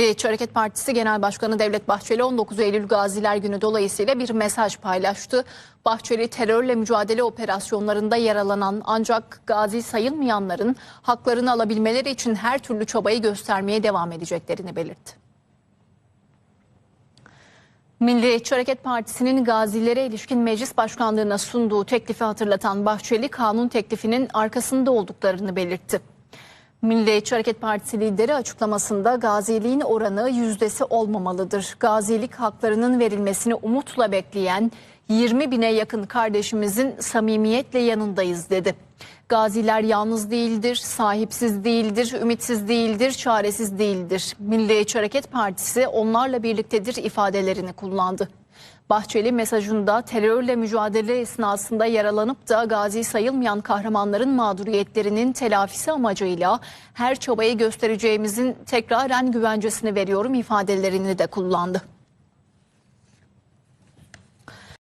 Milliyetçi Hareket Partisi Genel Başkanı Devlet Bahçeli 19 Eylül Gaziler Günü dolayısıyla bir mesaj paylaştı. Bahçeli terörle mücadele operasyonlarında yaralanan ancak gazi sayılmayanların haklarını alabilmeleri için her türlü çabayı göstermeye devam edeceklerini belirtti. Milliyetçi Hareket Partisi'nin gazilere ilişkin meclis başkanlığına sunduğu teklifi hatırlatan Bahçeli kanun teklifinin arkasında olduklarını belirtti. Milliyetçi Hareket Partisi lideri açıklamasında gaziliğin oranı yüzdesi olmamalıdır. Gazilik haklarının verilmesini umutla bekleyen 20 bine yakın kardeşimizin samimiyetle yanındayız dedi. Gaziler yalnız değildir, sahipsiz değildir, ümitsiz değildir, çaresiz değildir. Milliyetçi Hareket Partisi onlarla birliktedir ifadelerini kullandı. Bahçeli mesajında terörle mücadele esnasında yaralanıp da gazi sayılmayan kahramanların mağduriyetlerinin telafisi amacıyla her çabayı göstereceğimizin tekraren güvencesini veriyorum ifadelerini de kullandı.